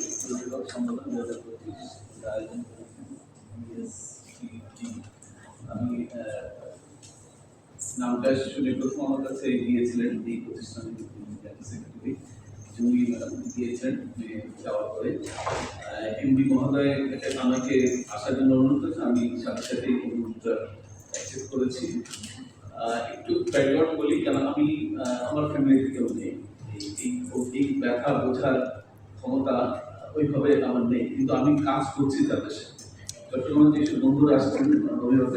বিভাগ নামটা শুনে প্রথম আমার কাছে গিয়েছিলেন এই প্রতিষ্ঠানের সেক্রেটারি ম্যাডাম গিয়েছেন যাওয়ার পরে এমডি মহোদয় আমাকে আসার জন্য অনুরোধ করেছেন আমি সাথে সাথেই অনুরোধটা অ্যাকসেপ্ট করেছি একটু ব্যাকগ্রাউন্ড বলি কেন আমি আমার ফ্যামিলি থেকেও নেই এই- এই এই ব্যথা বোঝার ক্ষমতা ওইভাবে আমার নেই। কিন্তু আমি কাজ করছি তাদের সাথে। চট্টগ্রামে যেসব বন্ধুরা আসছেন অভিভাবক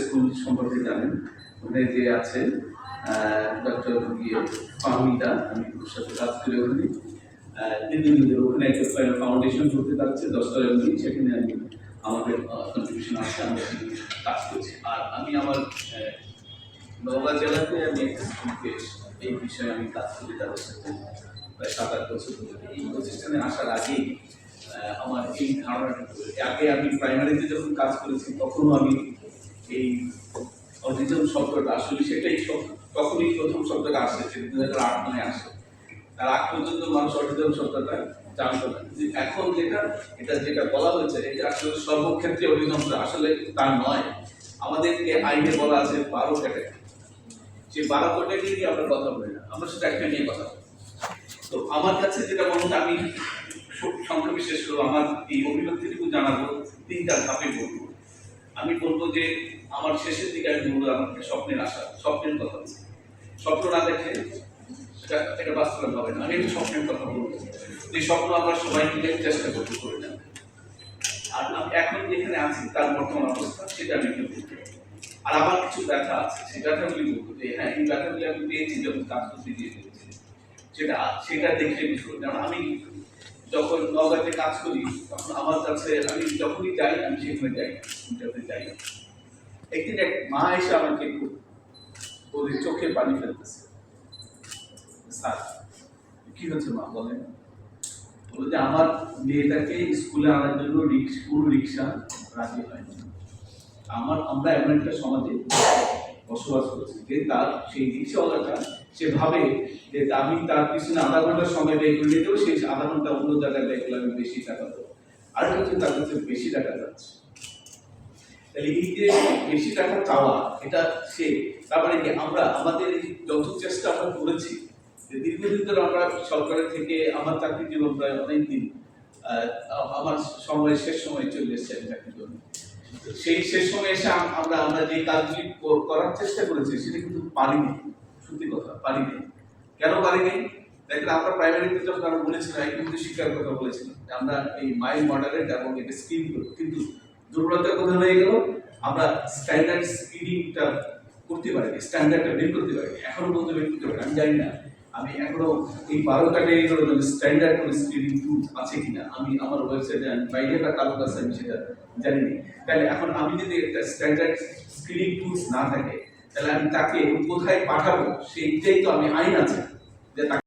স্কুল সম্পর্কে জানেন। ওখানে যে আছে ডক্টর ইয়ে ফাহমিদা, আমি ওর সাথে কাজ করে ওখানে দীর্ঘদিন ওখানে একটা ফাউন্ডেশন করতে যাচ্ছে দশটা এমনি সেখানে আমি আমাদের কন্ট্রিবিউশন আছে, আমি কাজ করছি। আর আমি আমার নওগাঁ জেলাতে আমি এই বিষয়ে আমি কাজ করি তাদের সাথে। প্রায় সাত আট বছর ধরে এই প্রতিষ্ঠানে আসার আগেই আমার এই ধারণাটা আগে আমি প্রাইমারিতে যখন কাজ করেছি, তখনও আমি এই অটিজম শব্দটা আসলে সেটাই তখনই প্রথম শব্দটা আসে সেটা দু হাজার আট নয় আসে। তার আগ পর্যন্ত মানুষ অটিজম শব্দটা জানতো না। কিন্তু এখন যেটা, এটা যেটা বলা হয়েছে, এটা আসলে সর্বক্ষেত্রে অটিজমটা আসলে তা নয়। আমাদেরকে আইনে বলা আছে বারো ক্যাটাগরি সেই বারো ক্যাটাগরি নিয়ে আমরা কথা বলি না। আমরা সেটা একটা নিয়ে কথা বলি। তো আমার কাছে যেটা হয় আমি সংক্ষেপে শেষ করব, আমার এই অভিব্যক্তিটুকু জানাব, তিনটা ধাপে বলব। আমি বলব যে আমার শেষের দিকে আমি বলব আমাকে স্বপ্নের আশা, স্বপ্নের কথা। স্বপ্ন না দেখে সেটা এটা বাস্তবায়ন হবে না। আমি একটু স্বপ্নের কথা বলব। যে স্বপ্ন আমরা সবাই মিলে চেষ্টা করতে করে না আর আমি এখন যেখানে আছি, তার বর্তমান অবস্থা, সেটা আমি বলব আর আমার কিছু ব্যথা আছে, সেই ব্যথাগুলি বলব যে হ্যাঁ এই ব্যথাগুলি আমি পেয়েছি যখন কাজ করতে গিয়ে পেয়েছি সেটা দেখে বিষয়। কারণ আমি যখন নগাতে কাজ করি, তখন আমার কাছে, আমি যখনই যাই, আমি সেখানে যাই, ইন্টারভিউ যাই। একদিন এক মা এসে আমাকে খুব চোখে পানি ফেলতেছে। স্যার, কি হচ্ছে মা? বলেন বলে যে আমার মেয়েটাকে স্কুলে আনার জন্য রিক্স, কোনো রিক্সা রাজি হয়নি। আমার আমরা এমন একটা সমাজে বসবাস করছি যে তার সেই রিক্সাওয়ালাটা সে ভাবে যে আমি তার পিছনে আধা ঘণ্টা সময় ব্যয় করে দেবো সেই আধা ঘণ্টা অন্য জায়গায় ব্যয় করলে আমি বেশি টাকা দেবো। আর হচ্ছে তার কাছে বেশি টাকা যাচ্ছে। তাহলে এই যে বেশি টাকা চাওয়া এটা সে তারপরে কি আমরা আমাদের যত চেষ্টা আমরা করেছি যে দীর্ঘদিন ধরে আমরা সরকারের থেকে আমার চাকরি জীবন প্রায় অনেকদিন আহ, আমার সময় শেষ সময় চলে এসেছে আমি চাকরি জীবনে সেই সময় এসে আমরা আমরা যে কাজগুলি করার চেষ্টা করেছি, সেটা কিন্তু পারিনি। সত্যি কথা, পারিনি। কেন পারিনি? দেখেন আমরা প্রাইমারিতে যখন আমরা বলেছিলাম এই কিন্তু শিক্ষার কথা বলেছিলাম আমরা এই মাইল মডারেট এবং এটা স্কিম করব কিন্তু দুর্বলতা কোথায় হয়ে গেল, আমরা স্ট্যান্ডার্ড স্ক্রিনিংটা করতে পারি স্ট্যান্ডার্ডটা বের করতে পারি এখনও পর্যন্ত বের করতে পারি আমি জানি না। আমি এখনও এই বারো ক্যাটাগরিগুলো স্ট্যান্ডার্ড কোনো স্ক্রিনিং টুল আছে কিনা, আমি আমার ওয়েবসাইটে আমি বাইরে একটা তালুক আছে আমি সেটা জানি তাহলে এখন আমি যদি একটা স্ট্যান্ডার্ড স্ক্রিনিং টুলস না থাকে, তাহলে আমি তাকে কোথায় পাঠাবো, সেইটাই তো আমি আইন আছে। যে